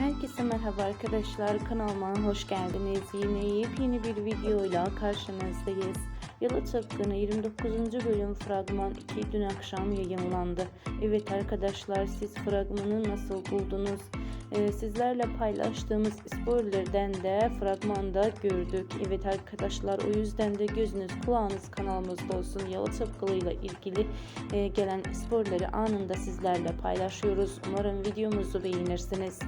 Herkese merhaba arkadaşlar kanalıma hoş geldiniz. Yine yepyeni bir videoyla karşınızdayız. Yalı Çapkını 29. bölüm fragman 2 dün akşam yayınlandı. Evet arkadaşlar siz fragmanı nasıl buldunuz? Ee, sizlerle paylaştığımız spoilerden de fragmanda gördük. Evet arkadaşlar o yüzden de gözünüz kulağınız kanalımızda olsun. Yalı Çapkını ile ilgili e, gelen spoilerleri anında sizlerle paylaşıyoruz. Umarım videomuzu beğenirsiniz.